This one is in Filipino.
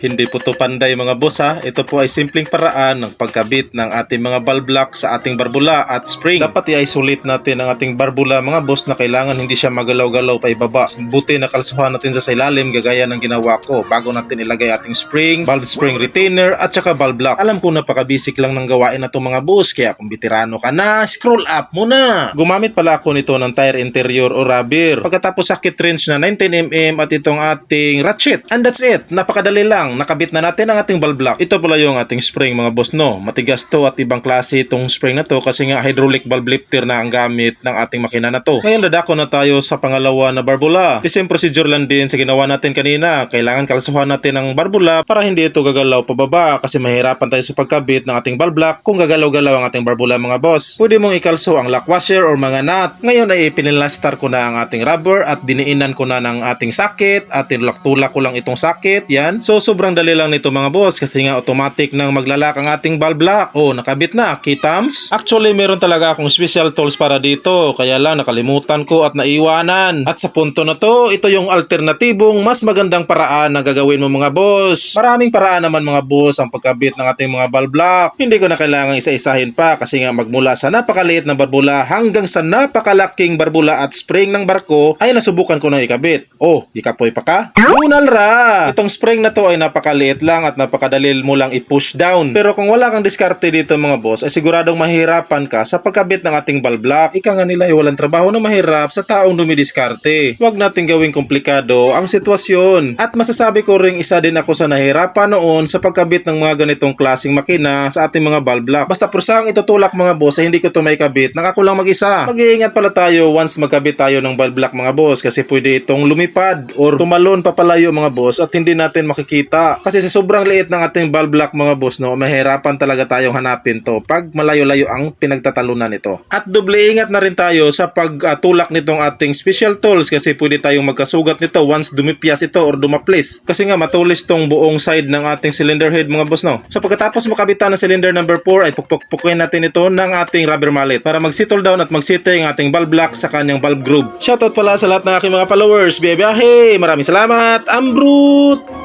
Hindi po to panday mga boss ha. Ito po ay simpleng paraan ng pagkabit ng ating mga valve lock sa ating barbula at spring. Dapat i-isolate natin ang ating barbula mga boss na kailangan hindi siya magalaw-galaw pa ibaba. Buti na kalsuhan natin sa ilalim gagaya ng ginawa ko bago natin ilagay ating spring, valve spring retainer at saka valve lock. Alam ko napaka-basic lang ng gawain na to mga boss kaya kung bitirano ka na, scroll up muna. Gumamit pala ako nito ng tire interior o rubber. Pagkatapos sakit wrench na 19mm at itong ating ratchet. And that's it. Napakadali lang. Nakabit na natin ang ating valve lock. Ito pala yung ating spring mga boss no. Matigas to at ibang klase itong spring na to kasi nga hydraulic valve lifter na ang gamit ng ating makina na to. Ngayon dadako na tayo sa pangalawa na barbula. The same procedure lang din sa ginawa natin kanina. Kailangan kalsuhan natin ang barbula para hindi ito gagalaw pababa kasi mahirapan tayo sa pagkabit ng ating valve lock kung gagalaw-galaw ang ating barbula mga boss. Pwede mong ikalso ang lock washer or mga nut. Ngayon ay pinilastar ko na ang ating rubber at diniinan ko na ng ating sakit at tinulak-tulak ko lang itong sakit. Yan. So sobrang dali lang nito mga boss kasi nga automatic nang maglalak ang ating valve lock. Oh, nakabit na. Kitams? Actually, meron talaga akong special tools para dito. Kaya lang nakalimutan ko at naiwanan. At sa punto na to, ito yung alternatibong mas magandang paraan na gagawin mo mga boss. Maraming paraan naman mga boss ang pagkabit ng ating mga valve lock. Hindi ko na kailangan isa-isahin pa kasi nga magmula sa napakaliit na barbula hanggang sa napakalaking barbula at spring ng barko ay nasubukan ko na ikabit. Oh, ikapoy pa ka? Lunal ra! Itong spring na to ay napakaliit lang at napakadali mo lang i-push down. Pero kung wala kang diskarte dito mga boss, ay siguradong mahirapan ka sa pagkabit ng ating valve lock. Ika nga nila ay walang trabaho na mahirap sa taong dumidiskarte. Huwag natin gawing komplikado ang sitwasyon. At masasabi ko ring isa din ako sa nahirapan noon sa pagkabit ng mga ganitong klaseng makina sa ating mga valve lock. Basta prusang itutulak mga boss ay hindi ko to may kabit. Nakako lang mag-isa. Mag-iingat pala tayo once magkabit tayo ng valve lock mga boss kasi pwede itong lumipad or tumalon papalayo mga boss at hindi natin makikita. Kasi sa sobrang liit ng ating valve lock mga boss no, mahirapan talaga tayong hanapin to pag malayo-layo ang pinagtatalunan nito. At doble ingat na rin tayo sa pagtulak nitong ating special tools kasi pwede tayong magkasugat nito once dumipyas ito or dumaplis. Kasi nga matulis tong buong side ng ating cylinder head mga boss no. So pagkatapos makabitan ng cylinder number 4 ay pukpuk-pukin natin ito ng ating rubber mallet para mag-settle down at mag-sitting ang ating valve lock sa kanyang valve groove. Shoutout pala sa lahat ng aking mga followers. Biyahe! Maraming salamat! Ambrut!